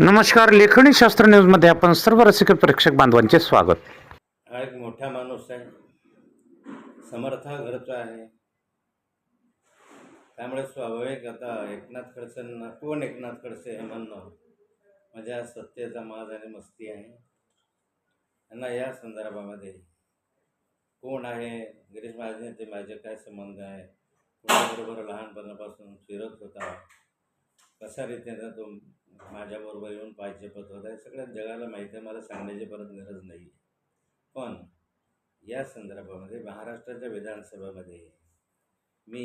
नमस्कार लेखणी शास्त्र न्यूजमध्ये आपण सर्व रसिक प्रेक्षक बांधवांचे स्वागत. हा एक मोठा माणूस आहे. समर्था घरचा आहे. त्यामुळे स्वाभाविक आता एकनाथ खडसेंना कोण एकनाथ खडसे हे म्हणणं माझ्या सत्तेचा माज आणि मस्ती आहे. त्यांना या संदर्भामध्ये कोण आहे? गिरीश महाजनचे माझे काय संबंध आहे? कोणाबरोबर लहानपणापासून फिरत होता? कशा रीतीने तो माझ्याबरोबर येऊन पाहायचे पत्र होता. हे सगळ्या जगाला माहिती आहे मला सांगण्याची परत गरज नाही पण या संदर्भामध्ये महाराष्ट्राच्या विधानसभेमध्ये मी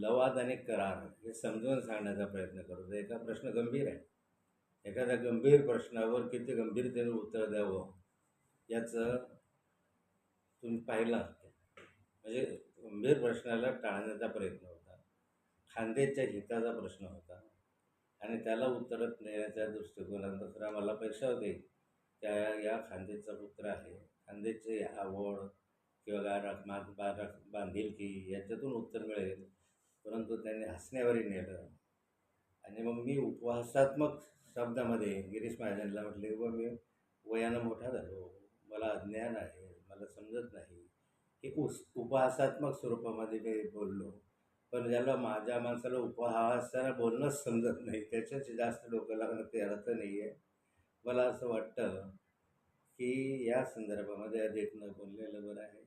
लवाद आणि करार हे समजून सांगण्याचा प्रयत्न करतो. एका प्रश्न गंभीर आहे. एखाद्या गंभीर प्रश्नावर किती गंभीरतेने उत्तर द्यावं याचं तुम्ही पाहिलं म्हणजे गंभीर प्रश्नाला टाळण्याचा प्रयत्न होता. खांद्याच्या हिताचा प्रश्न होता. आणि त्याला उत्तरत नेण्याच्या दृष्टिकोनात खरा मला पैसा होते त्या या खांदेचा पुत्र आहे. खांदेची आवड किंवा गारख मा बारख बांधिलकी याच्यातून उत्तर मिळेल. परंतु त्यांनी हसण्यावरही नेलं. आणि मग मी उपहासात्मक शब्दामध्ये गिरीश महाजनला म्हटले व मी वयानं मोठा झालो. मला अज्ञान आहे. मला समजत नाही. हे उस उपहासात्मक स्वरूपामध्ये मी बोललो. पण ज्याला माझ्या माणसाला उपहासानं बोलणंच समजत नाही. त्याच्याशी जास्त डोकं लागणं ते अर्थ नाही आहे मला असं वाटतं की या संदर्भामध्ये अधिकनं बोललेलं बरं आहे.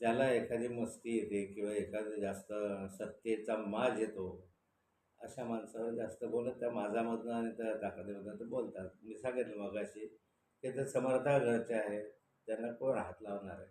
ज्याला एखादी मस्ती येते किंवा एखादं जास्त सत्तेचा माज येतो अशा माणसावर जास्त बोलत त्या माझामधनं आणि त्या ताकदीमधनं तर बोलतात. मी सांगितलं मग अशी ते तर समर्था घरचे आहे त्यांना कोण हात लावणार आहे?